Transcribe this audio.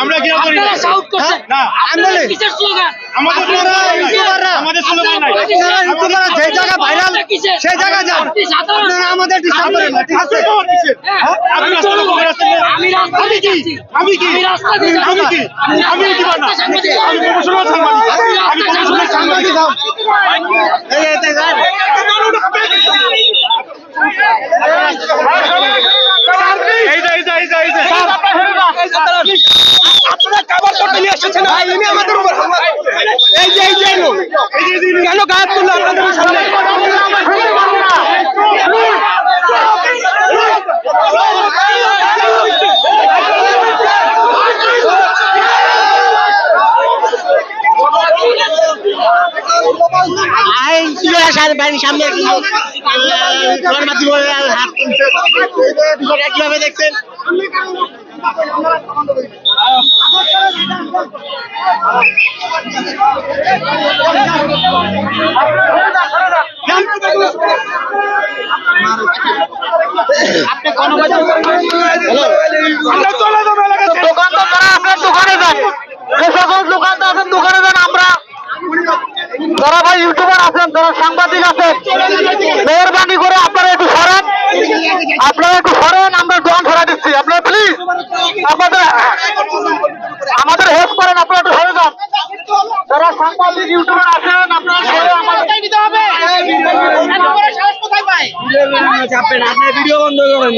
আমরা ঘিরাও করে? আমাদের আমি কি? আমি কি? আমি কি? আমি প্রফেশনাল সাংবাদিক। আমি প্রফেশনাল সাংবাদিক। এই, এই, এই, এই। এই যে, এই যে, এই যে, এই যে। আপনারা কাবার করতে নিয়ে এসেছেন আমাদের উপর হামলা এই যে এই যে কেন গায়েব সামনে কীভাবে দেখছেন আমরা চলে যাব এলাকা থেকে। দোকান তো করা আপনার দোকানে যান যে সকল দোকানদার আছেন দোকানে যান আমরা যারা ভাই ইউটিউবার আছেন যারা সাংবাদিক আছেন মেহরবানি করে আপনারা একটু সরেন। আপনারা একটু সরেন আমরা দোকান সরা দিচ্ছি। আপনারা প্লিজ আপনাদের আমাদের হেল্প করেন আপনারা একটু সরে যান। যারা সাংবাদিক ইউটিউবার আছেন আপনারা সরে আমাদের আপনারা ভিডিও বন্ধ করেন।